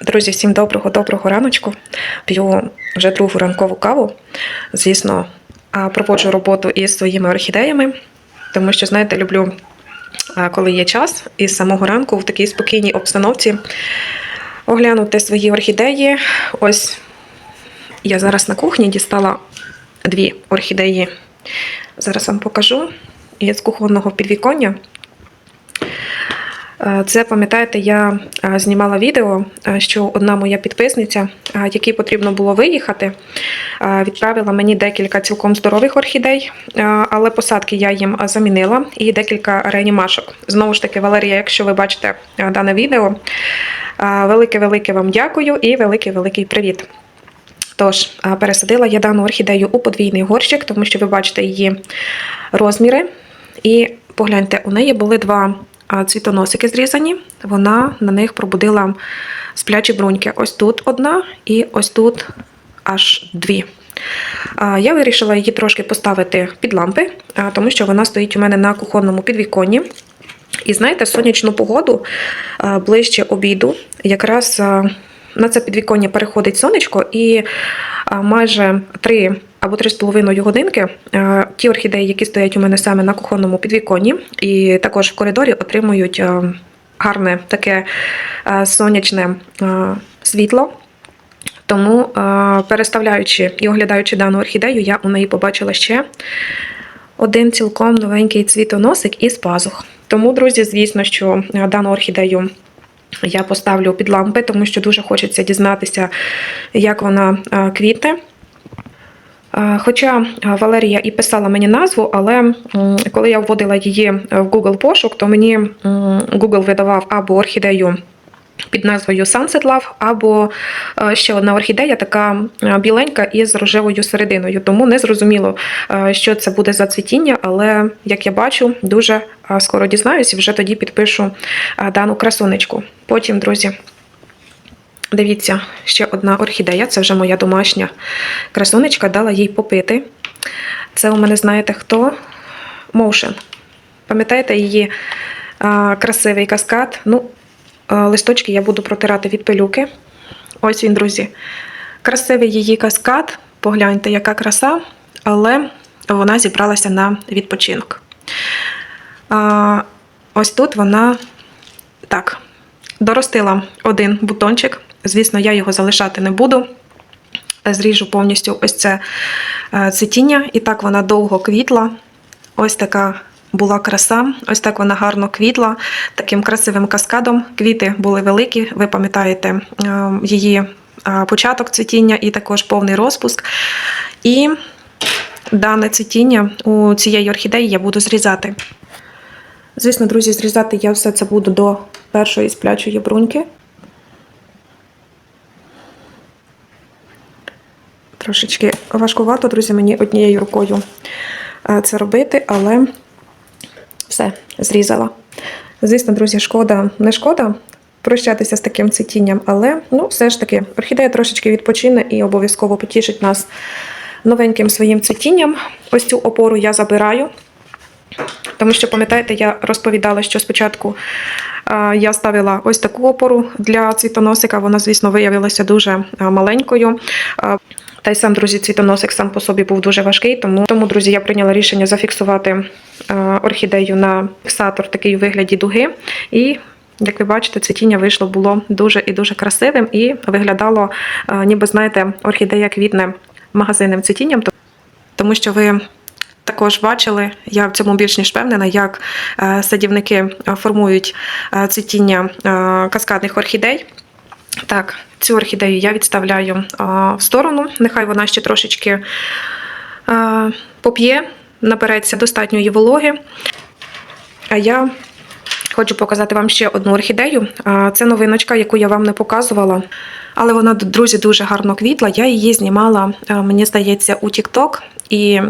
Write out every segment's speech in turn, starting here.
Друзі, всім доброго-доброго раночку. П'ю вже другу ранкову каву. Звісно, проводжу роботу із своїми орхідеями, тому що, знаєте, люблю, коли є час, і з самого ранку в такій спокійній обстановці оглянути свої орхідеї. Ось я зараз на кухні дістала дві орхідеї. Зараз вам покажу. Є з кухонного підвіконня. Е, Це пам'ятаєте, я е, знімала відео, е, що одна моя підписниця, якій потрібно було виїхати, відправила мені декілька цілком здорових орхідей, але посадки я їм замінила і декілька реанімашок. Знову ж таки, Валерія, якщо ви бачите дане відео, велике-велике вам дякую і великий-великий привіт. Тож, пересадила я дану орхідею у подвійний горщик, тому що ви бачите її розміри. І погляньте, у неї були два цвітоносики зрізані. Вона на них пробудила сплячі бруньки. Ось тут одна і ось тут аж дві. Я вирішила її трошки поставити під лампи, тому що вона стоїть у мене на кухонному підвіконні. І знаєте, сонячну погоду ближче обіду, якраз на це підвіконня переходить сонечко, і майже 3 або 3,5 годинки ті орхідеї, які стоять у мене саме на кухонному підвіконні, і також в коридорі отримують гарне таке сонячне світло. Тому, переставляючи і оглядаючи дану орхідею, я у неї побачила ще один цілком новенький цвітоносик із пазух. Тому, друзі, звісно, що е, дану орхідею я поставлю під лампи, тому що дуже хочеться дізнатися, як вона квіте. квітне. Е, Хоча е, Валерія і писала мені назву, але коли я вводила її в Google пошук, то мені Google видавав або орхідею під назвою Sunset Love, або е, ще одна орхідея, така е, біленька із рожевою серединою. Тому не зрозуміло, е, що це буде за цвітіння, але як я бачу, дуже скоро дізнаюсь і вже тоді підпишу дану красунечку. Потім, друзі. Дивіться, ще одна орхідея, це вже моя домашня красунечка, дала їй попити. Це у мене, знаєте, хто? Motion. Пам'ятаєте її а, красивий каскад? Ну, листочки я буду протирати від пилюки. Ось він, друзі. Красивий її каскад. Погляньте, яка краса, але вона зібралася на відпочинок. Ось тут вона так, доростила один бутончик. Звісно, я його залишати не буду. Зріжу повністю ось це е, цвітіння. І так вона довго квітла. Ось така була краса, ось так вона гарно квітла, таким красивим каскадом. Квіти були великі, ви пам'ятаєте е, її е, початок цвітіння і також повний розпуск. І дане цвітіння у цієї орхідеї я буду зрізати. Звісно, друзі, зрізати я все це буду до першої сплячої бруньки. Трошечки важкувато, друзі, мені однією рукою е, це робити, але все, зрізала. Звісно, друзі, шкода, не шкода прощатися з таким цвітінням, але ну, все ж таки, орхідея трошечки відпочине і обов'язково потішить нас новеньким своїм цвітінням. Ось цю опору я забираю. Тому що, пам'ятаєте, я розповідала, що спочатку я ставила ось таку опору для цвітоносика. Вона, звісно, виявилася дуже маленькою. Та й сам, друзі, цвітоносик сам по собі був дуже важкий. Тому, тому друзі, я прийняла рішення зафіксувати е, орхідею на фіксатор такий у вигляді дуги. І як ви бачите, цвітіння вийшло було дуже і дуже красивим і виглядало, е, ніби знаєте, орхідея квітне магазинним цвітінням. Тому що ви також бачили, я в цьому більш ніж впевнена, як е, садівники формують цвітіння каскадних орхідей. Так, цю орхідею я відставляю в сторону. Нехай вона ще трошечки поп'є, набереться достатньої вологи. А я хочу показати вам ще одну орхідею. Це новиночка, яку я вам не показувала. Але вона, друзі, дуже гарно квітла. Я її знімала, мені здається, у TikTok. І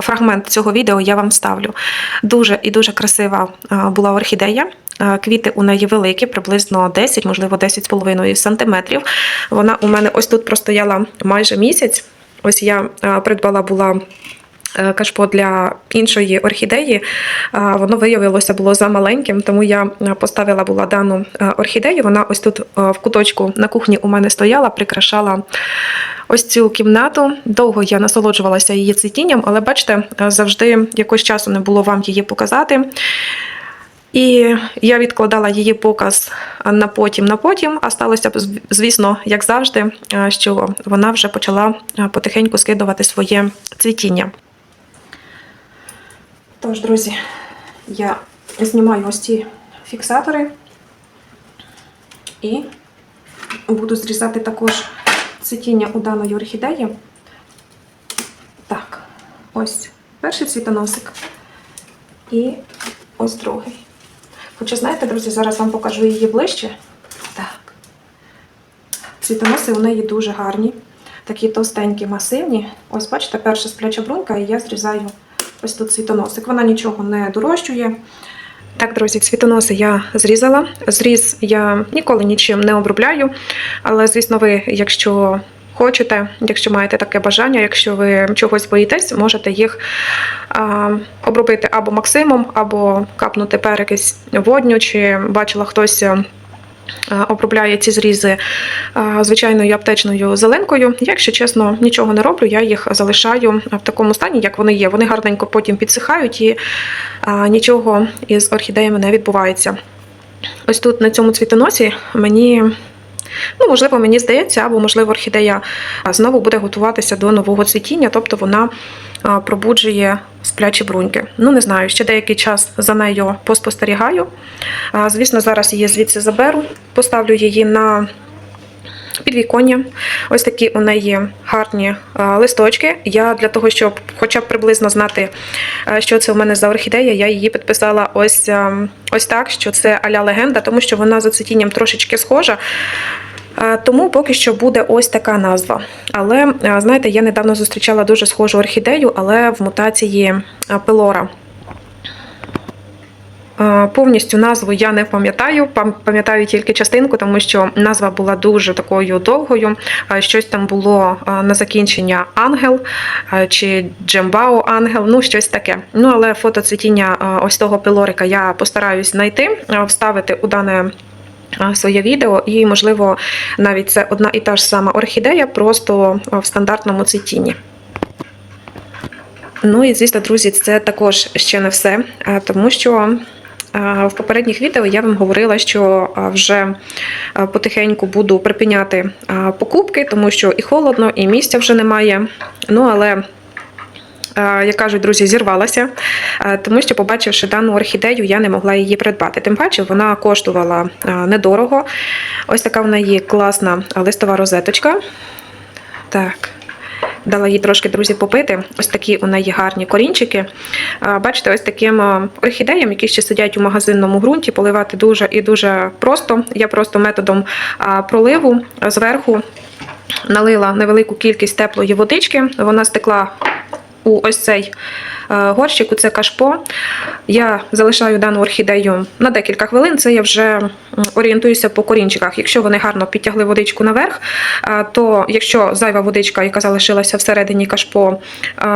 фрагмент цього відео я вам ставлю. Дуже і дуже красива була орхідея. Е, Квіти у неї великі, приблизно 10, можливо, 10,5 сантиметрів. Вона у мене ось тут простояла майже місяць. Ось я е, придбала була е, кашпо для іншої орхідеї, воно виявилося було замаленьким, тому я поставила була дану орхідею. Вона ось тут в куточку на кухні у мене стояла, прикрашала ось цю кімнату. Довго я насолоджувалася її цвітінням, але бачите, завжди якось часу не було вам її показати. І я відкладала її показ на потім, на потім, а сталося б, звісно, як завжди, що вона вже почала потихеньку скидувати своє цвітіння. Тож, друзі, я знімаю ось ці фіксатори і буду зрізати також цвітіння у даної орхідеї. Так, ось перший цвітоносик і ось другий. Хоча, знаєте, друзі, зараз вам покажу її ближче. Так. Цвітоноси у неї дуже гарні, такі товстенькі, масивні. Ось, бачите, перша спляча брунька, і я зрізаю ось тут цвітоносик. Вона нічого не дорощує. Так, друзі, цвітоноси я зрізала. Зріз я ніколи нічим не обробляю. Але, звісно, ви, якщо хочете, якщо маєте таке бажання, якщо ви чогось боїтесь, можете їх а, обробити або максимум, або капнути перекись водню, чи бачила хтось. Обробляє ці зрізи звичайною аптечною зеленкою. Якщо чесно, нічого не роблю, я їх залишаю в такому стані, як вони є. Вони гарненько потім підсихають і нічого із орхідеями не відбувається. Ось тут на цьому цвітоносі мені, ну, можливо, мені здається, або, можливо, орхідея знову буде готуватися до нового цвітіння, тобто вона пробуджує сплячі бруньки. Ну, не знаю, ще деякий час за нею поспостерігаю. Звісно, зараз її звідси заберу, поставлю її на підвіконня. Ось такі у неї гарні листочки. Я для того, щоб хоча б приблизно знати, що це у мене за орхідея, я її підписала ось, ось так, що це аля легенда, тому що вона за цвітінням трошечки схожа. Тому поки що буде ось така назва. Але знаєте, я недавно зустрічала дуже схожу орхідею, але в мутації а, пелора. Е, Повністю назву я не пам'ятаю, пам'ятаю тільки частинку, тому що назва була дуже такою довгою. Щось там було на закінчення ангел чи Джембао ангел, ну щось таке. Ну але фото цвітіння ось того пилорика я постараюсь знайти, вставити у дане. Своє відео, і, можливо, навіть це одна і та ж сама орхідея, просто в стандартному цвітінні. Ну і звісно, друзі, це також ще не все, тому що в попередніх відео я вам говорила, що вже потихеньку буду припиняти покупки, тому що і холодно, і місця вже немає. Ну але. Е, Як кажуть, друзі, зірвалася, е, тому що, побачивши дану орхідею, я не могла її придбати. Тим паче, вона коштувала е, недорого. Ось така в неї класна листова розеточка. Так, Дала їй трошки друзі попити. Ось такі у неї гарні корінчики. Бачите, ось таким орхідеям, які ще сидять у магазинному ґрунті, поливати дуже і дуже просто. Я просто методом проливу зверху налила невелику кількість теплої водички. Вона стекла у ось цей е, горщик, у це кашпо. Я залишаю дану орхідею на декілька хвилин. Це я вже орієнтуюся по корінчиках. Якщо вони гарно підтягли водичку наверх, е, то якщо зайва водичка, яка залишилася всередині кашпо, е,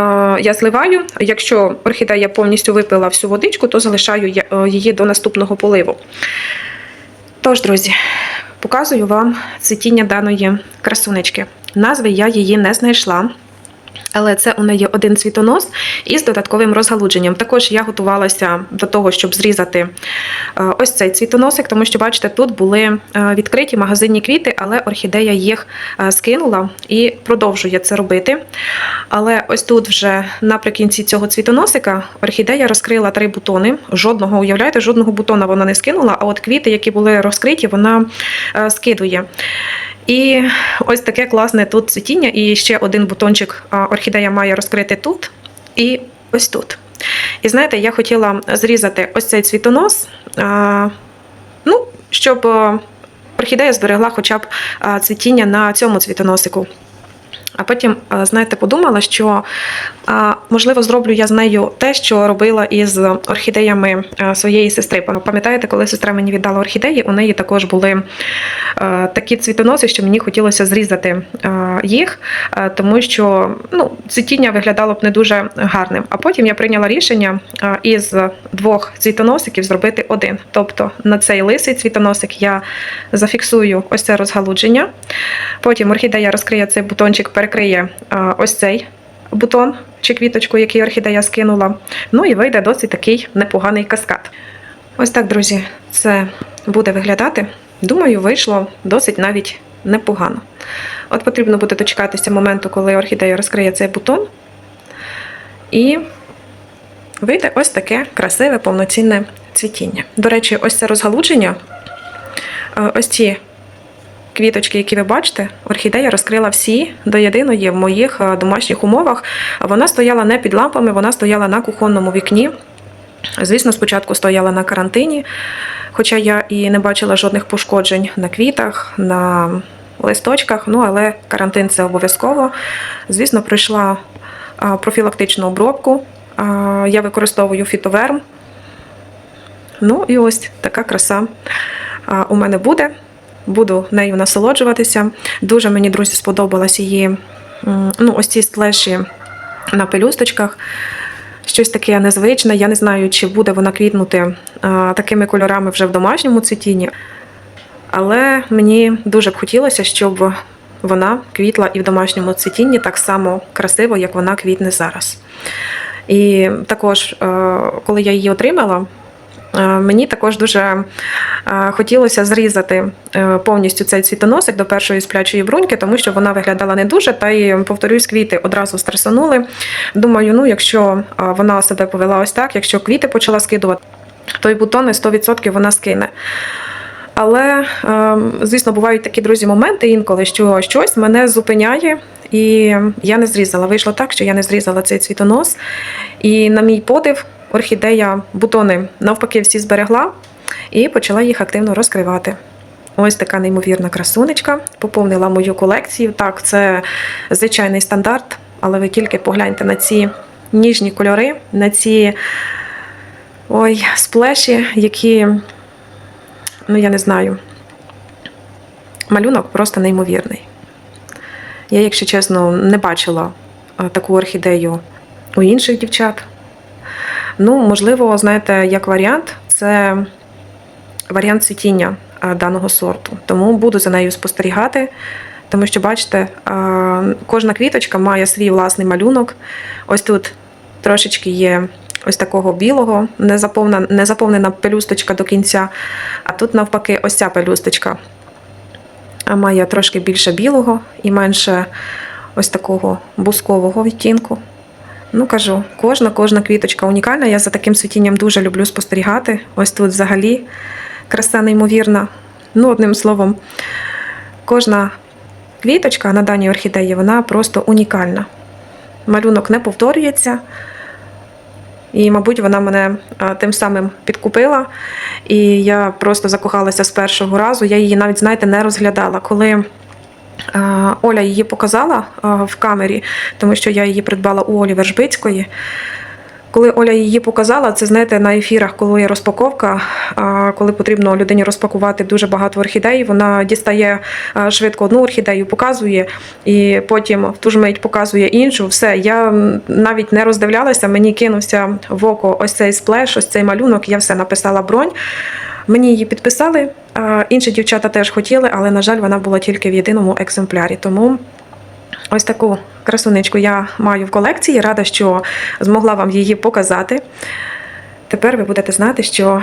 я зливаю. Якщо орхідея повністю випила всю водичку, то залишаю її до наступного поливу. Тож, друзі, показую вам цвітіння даної красунечки. Назви я її не знайшла. Але це у неї один цвітонос із додатковим розгалудженням. Також я готувалася до того, щоб зрізати е, ось цей цвітоносик, тому що, бачите, тут були е, відкриті магазинні квіти, але орхідея їх е, скинула і продовжує це робити. Але ось тут вже наприкінці цього цвітоносика орхідея розкрила три бутони. Жодного, уявляєте, жодного бутона вона не скинула, а от квіти, які були розкриті, вона скидує. І ось таке класне тут цвітіння, і ще один бутончик орхідея має розкрити тут і ось тут. І знаєте, я хотіла зрізати ось цей цвітонос, ну, щоб орхідея зберегла хоча б цвітіння на цьому цвітоносику. А потім, е, знаєте, подумала, що можливо зроблю я з нею те, що робила із орхідеями е, своєї сестри. Пам'ятаєте, коли сестра мені віддала орхідеї, у неї також були е, такі цвітоноси, що мені хотілося зрізати е, їх, е, тому що ну, цвітіння виглядало б не дуже гарним. А потім я прийняла рішення е, із двох цвітоносиків зробити один. Тобто на цей лисий цвітоносик я зафіксую ось це розгалудження. Потім орхідея розкриє цей бутончик, перекриє ось цей бутон чи квіточку, який орхідея скинула. Ну і вийде досить такий непоганий каскад. Ось так, друзі, це буде виглядати. Думаю, вийшло досить навіть непогано. От потрібно буде дочекатися моменту, коли орхідея розкриє цей бутон. І вийде ось таке красиве повноцінне цвітіння. До речі, ось це розгалудження, ось ці квіточки, які ви бачите, орхідея розкрила всі до єдиної в моїх е, домашніх умовах. Вона стояла не під лампами, вона стояла на кухонному вікні. Звісно, спочатку стояла на карантині, хоча я і не бачила жодних пошкоджень на квітах, на листочках, ну але карантин це обов'язково. Звісно, пройшла профілактичну обробку. Я використовую фітоверм. Ну і ось така краса у мене буде. Буду нею насолоджуватися. Дуже мені, друзі, сподобалась її ну, ось ці сплеші на пелюсточках. Щось таке незвичне. Я не знаю, чи буде вона квітнути а, такими кольорами вже в домашньому цвітінні. Але мені дуже б хотілося, щоб вона квітла і в домашньому цвітінні так само красиво, як вона квітне зараз. І також, е, коли я її отримала, е, мені також дуже е, хотілося зрізати е, повністю цей цвітоносик до першої сплячої бруньки, тому що вона виглядала не дуже. Та й повторюсь, квіти одразу стресанули. Думаю, ну якщо е, вона себе повела ось так, якщо квіти почала скидувати, то й бутони 100% вона скине. Але, е, звісно, бувають такі друзі моменти інколи, що щось мене зупиняє, і я не зрізала. Вийшло так, що я не зрізала цей цвітонос. І на мій подив, орхідея бутони навпаки всі зберегла і почала їх активно розкривати. Ось така неймовірна красунечка, поповнила мою колекцію. Так, це звичайний стандарт, але ви тільки погляньте на ці ніжні кольори, на ці ой, сплеші, які ну я не знаю. Малюнок просто неймовірний. Я, якщо чесно, не бачила е, таку орхідею у інших дівчат. Ну, можливо, знаєте, як варіант, це варіант цвітіння е, даного сорту. Тому буду за нею спостерігати. Тому що, бачите, е, кожна квіточка має свій власний малюнок. Ось тут трошечки є ось такого білого, не заповнена, не заповнена пелюсточка до кінця. А тут, навпаки, ось ця пелюсточка має трошки більше білого і менше ось такого бускового відтінку. Ну, кажу, кожна кожна квіточка унікальна. Я за таким цвітінням дуже люблю спостерігати. Ось тут взагалі краса неймовірна. Ну, одним словом, кожна квіточка на даній орхідеї, вона просто унікальна. Малюнок не повторюється. І, мабуть, вона мене тим самим підкупила. І я просто закохалася з першого разу. Я її навіть, знаєте, не розглядала. Коли Оля її показала в камері, тому що я її придбала у Олі Вершбицької. Коли Оля її показала, це знаєте, на ефірах, коли є розпаковка, коли потрібно людині розпакувати дуже багато орхідей, вона дістає швидко одну орхідею, показує, і потім в ту ж мить показує іншу. Все, я навіть не роздивлялася, мені кинувся в око ось цей сплеш, ось цей малюнок, я все написала бронь. Мені її підписали. Інші дівчата теж хотіли, але, на жаль, вона була тільки в єдиному екземплярі. Тому Ось таку красунечку я маю в колекції. Рада, що змогла вам її показати. Тепер ви будете знати, що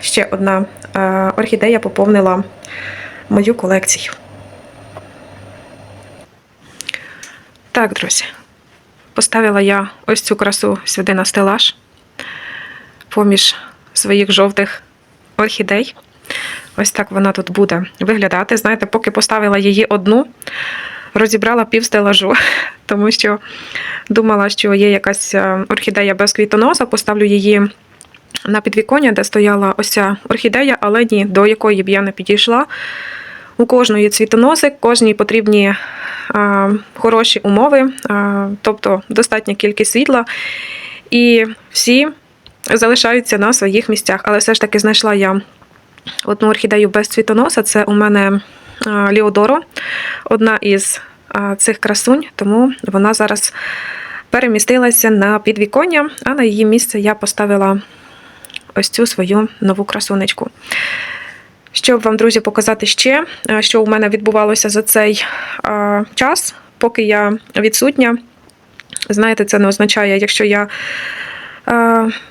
ще одна е, орхідея поповнила мою колекцію. Так, друзі, поставила я ось цю красу сюди на стелаж поміж своїх жовтих орхідей. Ось так вона тут буде виглядати. Знаєте, поки поставила її одну, розібрала пів стелажу, тому що думала, що є якась е, орхідея без квітоноса, поставлю її на підвіконня, де стояла ось ця орхідея, але ні, до якої б я не підійшла. У кожної цвітоносик, кожній потрібні а, хороші умови, а, тобто достатня кількість світла, і всі залишаються на своїх місцях. Але все ж таки знайшла я одну орхідею без цвітоноса. Це у мене Ліодоро, одна із цих красунь, тому вона зараз перемістилася на підвіконня, а на її місце я поставила ось цю свою нову красунечку. Щоб вам, друзі, показати ще, що у мене відбувалося за цей час, поки я відсутня. Знаєте, це не означає, якщо я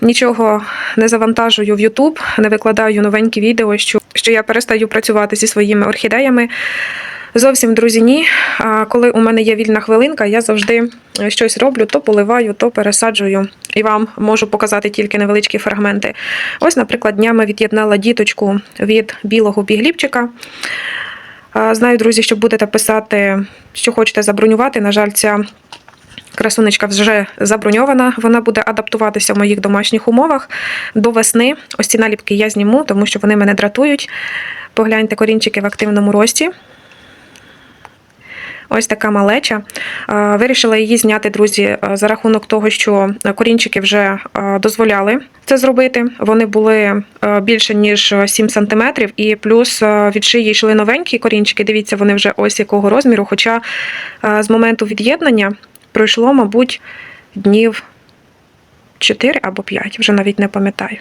нічого не завантажую в YouTube, не викладаю новенькі відео, що, що я перестаю працювати зі своїми орхідеями. Зовсім, друзі, ні. Коли у мене є вільна хвилинка, я завжди щось роблю, то поливаю, то пересаджую. І вам можу показати тільки невеличкі фрагменти. Ось, наприклад, днями від'єднала діточку від білого бігліпчика. Знаю, друзі, що будете писати, що хочете забронювати. На жаль, ця красунечка вже заброньована. Вона буде адаптуватися в моїх домашніх умовах до весни. Ось ці наліпки я зніму, тому що вони мене дратують. Погляньте корінчики в активному рості. Ось така малеча. Вирішила її зняти, друзі, за рахунок того, що корінчики вже дозволяли це зробити. Вони були більше ніж 7 см, і плюс від шиї йшли новенькі корінчики. Дивіться, вони вже ось якого розміру. Хоча з моменту від'єднання пройшло, мабуть, днів 4 або 5, вже навіть не пам'ятаю.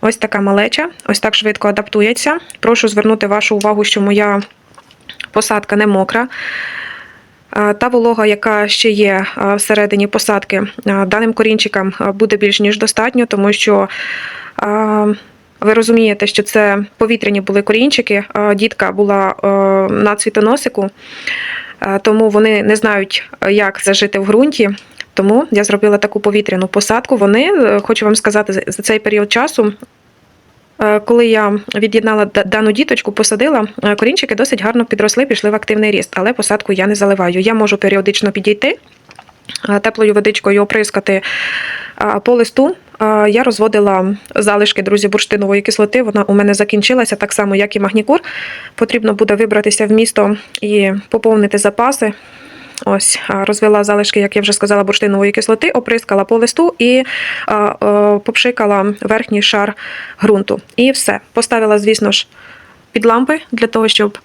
Ось така малеча, ось так швидко адаптується. Прошу звернути вашу увагу, що моя посадка не мокра. Е, Та волога, яка ще є е, всередині посадки, е, даним корінчикам буде більш ніж достатньо, тому що ви розумієте, що це повітряні були корінчики. Дітка була на цвітоносику, тому вони не знають, е, як зажити в ґрунті. Тому я зробила таку повітряну посадку. Вони, е, хочу вам сказати, за- цей період часу Е, Коли я від'єднала дану діточку, посадила, корінчики досить гарно підросли, пішли в активний ріст, але посадку я не заливаю. Я можу періодично підійти, теплою водичкою оприскати е, по листу. Е, Я розводила залишки, друзі, бурштинової кислоти. Вона у мене закінчилася, так само, як і магнікур. Потрібно буде вибратися в місто і поповнити запаси. Ось розвела залишки, як я вже сказала, бурштинової кислоти, оприскала по листу і попшикала верхній шар ґрунту. І все. Поставила, звісно ж, під лампи для того, щоб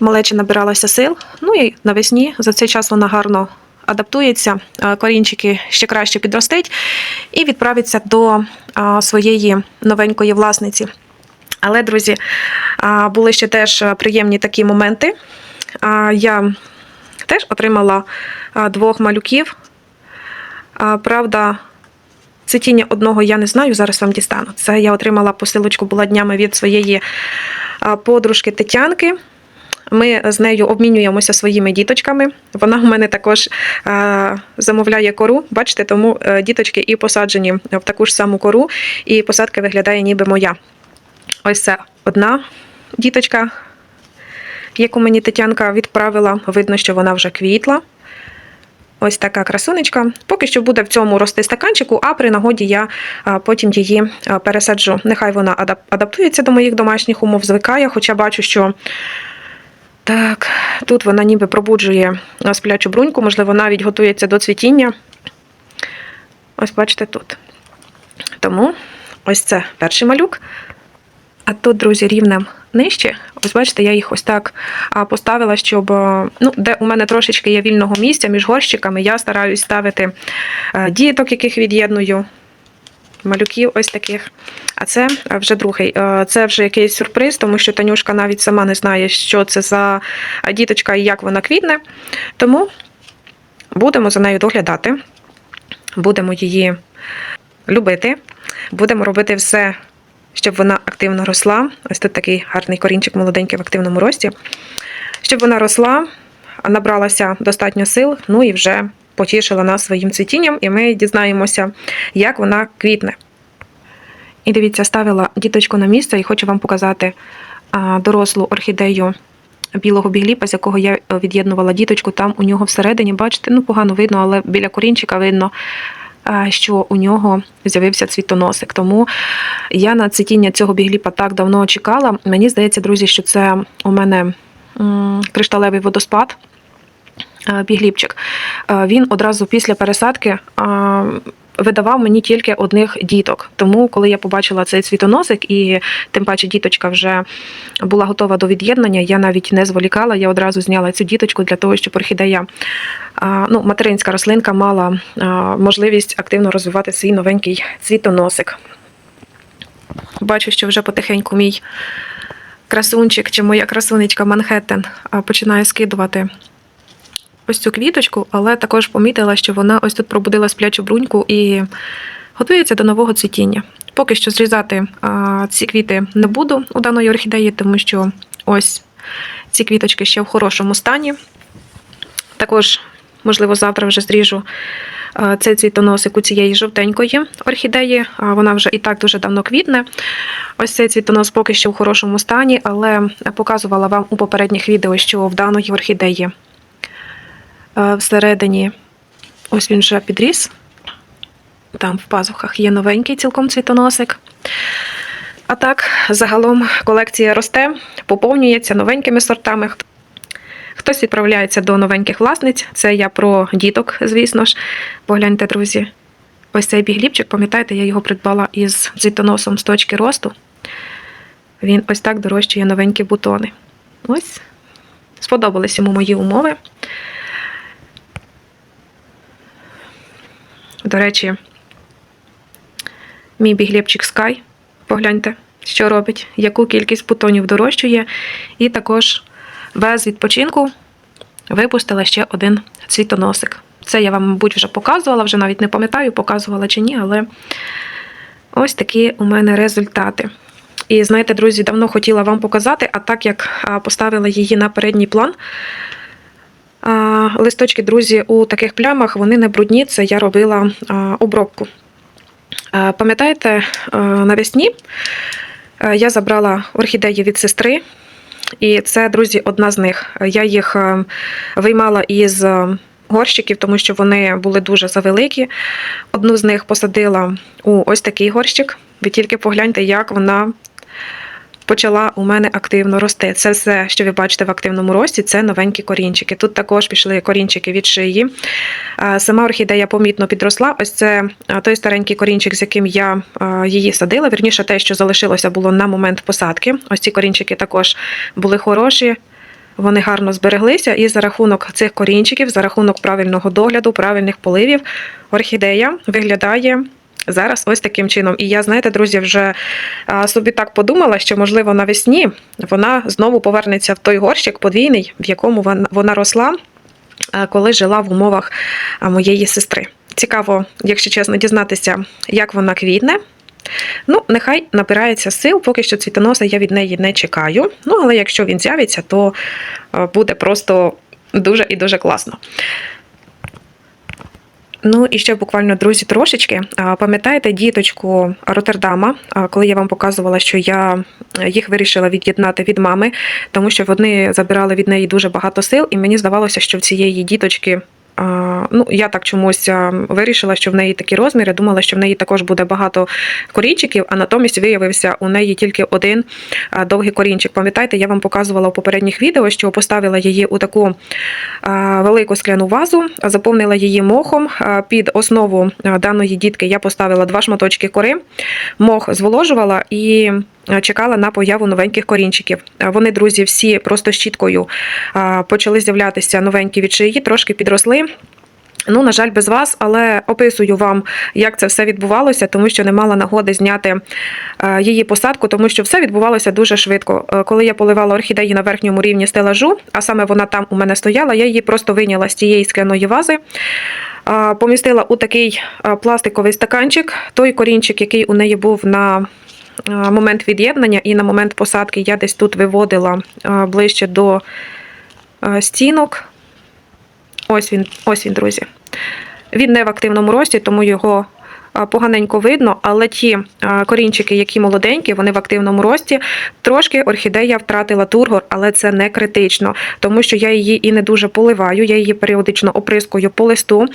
малеча набиралася сил. Ну і навесні за цей час вона гарно адаптується, корінчики ще краще підростить і відправиться до своєї новенької власниці. Але, друзі, були ще теж приємні такі моменти. Я теж отримала двох малюків. Правда, цитіння одного я не знаю, зараз вам дістану. Це я отримала посилочку була днями від своєї подружки Тетянки. Ми з нею обмінюємося своїми діточками. Вона у мене також е, замовляє кору. Бачите, тому е, діточки і посаджені в таку ж саму кору, і посадка виглядає ніби моя. Ось це одна діточка, яку мені Тетянка відправила. Видно, що вона вже квітла. Ось така красунечка. Поки що буде в цьому рости стаканчику, а при нагоді я потім її пересаджу. Нехай вона адаптується до моїх домашніх умов, звикає, хоча бачу, що так, тут вона ніби пробуджує сплячу бруньку, можливо, навіть готується до цвітіння. Ось бачите тут. Тому ось це перший малюк. А тут, друзі, рівнем нижче. Ось бачите, я їх ось так поставила, щоб е, ну, де у мене трошечки є вільного місця між горщиками, я стараюсь ставити е, діток, яких від'єдную. Малюків ось таких. А це вже другий. Е, Це вже якийсь сюрприз, тому що Танюшка навіть сама не знає, що це за діточка і як вона квітне. Тому будемо за нею доглядати, будемо її любити, будемо робити все, щоб вона активно росла. Ось тут такий гарний корінчик молоденький в активному рості. Щоб вона росла, набралася достатньо сил, ну і вже потішила нас своїм цвітінням, і ми дізнаємося, як вона квітне. І дивіться, ставила діточку на місце і хочу вам показати дорослу орхідею білого бігліпа, з якого я е, від'єднувала діточку. Там у нього всередині, бачите, ну погано видно, але біля корінчика видно, що у нього з'явився цвітоносик. Тому я на цвітіння цього бігліпа так давно чекала. Мені здається, друзі, що це у мене кришталевий водоспад. Е, бігліпчик. Е, Він одразу після пересадки е, видавав мені тільки одних діток. Тому, коли я побачила цей цвітоносик, і тим паче діточка вже була готова до від'єднання, я навіть не зволікала, я одразу зняла цю діточку для того, щоб орхідея, ну, материнська рослинка мала можливість активно розвивати свій новенький цвітоносик. Бачу, що вже потихеньку мій красунчик чи моя красунечка Манхеттен починає скидувати ось цю квіточку, але також помітила, що вона ось тут пробудила сплячу бруньку і готується до нового цвітіння. Поки що зрізати а, ці квіти не буду у даної орхідеї, тому що ось ці квіточки ще в хорошому стані. Також, можливо, завтра вже зріжу цей цвітоносик у цієї жовтенької орхідеї. А, Вона вже і так дуже давно квітне. Ось цей цвітонос поки що в хорошому стані, але показувала вам у попередніх відео, що в даної орхідеї всередині ось він вже підріс. Там в пазухах є новенький цілком цвітоносик. А так, загалом колекція росте, поповнюється новенькими сортами. Хтось відправляється до новеньких власниць. Це я про діток, звісно ж. Погляньте, друзі. Ось цей бігліпчик, пам'ятаєте, я його придбала із цвітоносом з точки росту. Він ось так дорощує новенькі бутони. Ось. Сподобались йому мої умови. До речі, мій бігліпчик Sky. Погляньте, що робить, яку кількість бутонів дорощує. І також без відпочинку випустила ще один цвітоносик. Це я вам, мабуть, вже показувала, вже навіть не пам'ятаю, показувала чи ні, але ось такі у мене результати. І знаєте, друзі, давно хотіла вам показати, а так як поставила її на передній план. Листочки, друзі, у таких плямах вони не брудні. Це я робила обробку. Пам'ятаєте, навесні я забрала орхідеї від сестри, і це, друзі, одна з них. Я їх виймала із горщиків, тому що вони були дуже завеликі. Одну з них посадила у ось такий горщик. Ви тільки погляньте, як вона почала у мене активно рости. Це все, що ви бачите в активному рості, це новенькі корінчики. Тут також пішли корінчики від шиї. Сама орхідея помітно підросла. Ось це той старенький корінчик, з яким я її садила. Вірніше, те, що залишилося було на момент посадки. Ось ці корінчики також були хороші. Вони гарно збереглися, і за рахунок цих корінчиків, за рахунок правильного догляду, правильних поливів, орхідея виглядає зараз ось таким чином. І я, знаєте, друзі, вже собі так подумала, що, можливо, навесні вона знову повернеться в той горщик подвійний, в якому вона росла, коли жила в умовах моєї сестри. Цікаво, якщо чесно, дізнатися, як вона квітне. Ну, нехай набирається сил, поки що цвітоноса я від неї не чекаю. Ну, але якщо він з'явиться, то буде просто дуже і дуже класно. Ну і ще буквально, друзі, трошечки. Пам'ятаєте діточку Роттердама, коли я вам показувала, що я їх вирішила від'єднати від мами, тому що вони забирали від неї дуже багато сил, і мені здавалося, що в цієї діточки. Ну, я так чомусь вирішила, що в неї такі розміри. Думала, що в неї також буде багато корінчиків, а натомість виявився у неї тільки один довгий корінчик. Пам'ятаєте, я вам показувала у попередніх відео, що поставила її у таку велику скляну вазу, заповнила її мохом. Під основу даної дітки я поставила два шматочки кори, мох зволожувала і чекала на появу новеньких корінчиків. Вони, друзі, всі просто щіткою почали з'являтися новенькі від трошки підросли. Ну, на жаль, без вас, але описую вам, як це все відбувалося, тому що не мала нагоди зняти е, її посадку, тому що все відбувалося дуже швидко. Е, Коли я поливала орхідеї на верхньому рівні стелажу, а саме вона там у мене стояла, я її просто вийняла з тієї скляної вази. е, Помістила у такий пластиковий стаканчик, той корінчик, який у неї був на момент від'єднання і на момент посадки, я десь тут виводила ближче до стінок. Ось він, ось він, друзі. Він не в активному рості, тому його поганенько видно, але ті корінчики, які молоденькі, вони в активному рості. Трошки орхідея втратила тургор, але це не критично, тому що я її і не дуже поливаю, я її періодично оприскую по листу.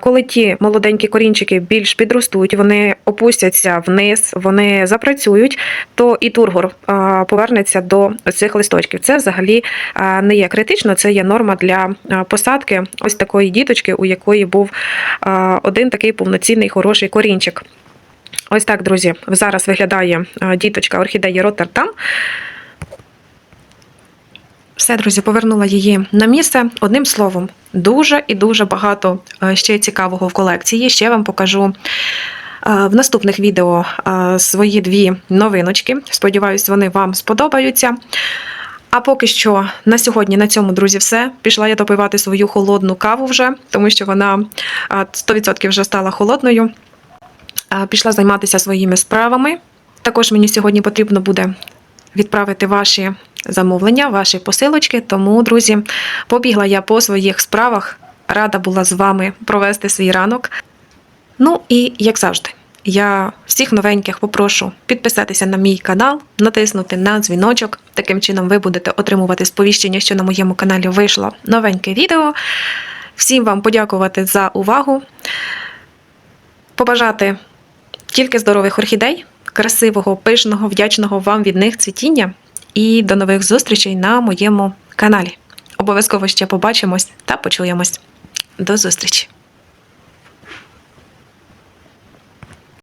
Коли ті молоденькі корінчики більш підростуть, вони опустяться вниз, вони запрацюють, то і тургор повернеться до цих листочків. Це взагалі не є критично, це є норма для посадки ось такої діточки, у якої був один такий повноцінний хороший корінчик. Ось так, друзі, зараз виглядає а, діточка орхідеї Роттердам. Все, друзі, повернула її на місце. Одним словом, дуже і дуже багато е, ще цікавого в колекції. Ще вам покажу е, в наступних відео е, свої дві новиночки. Сподіваюсь, вони вам сподобаються. А поки що на сьогодні на цьому, друзі, все. Пішла я допивати свою холодну каву вже, тому що вона 100% вже стала холодною. Пішла займатися своїми справами. Також мені сьогодні потрібно буде відправити ваші замовлення, ваші посилочки. Тому, друзі, побігла я по своїх справах. Рада була з вами провести свій ранок. Ну і як завжди, я всіх новеньких попрошу підписатися на мій канал, натиснути на дзвіночок. Таким чином ви будете отримувати сповіщення, що на моєму каналі вийшло новеньке відео. Всім вам подякувати за увагу. Побажати тільки здорових орхідей, красивого, пишного, вдячного вам від них цвітіння. І до нових зустрічей на моєму каналі. Обов'язково ще побачимось та почуємось. До зустрічі!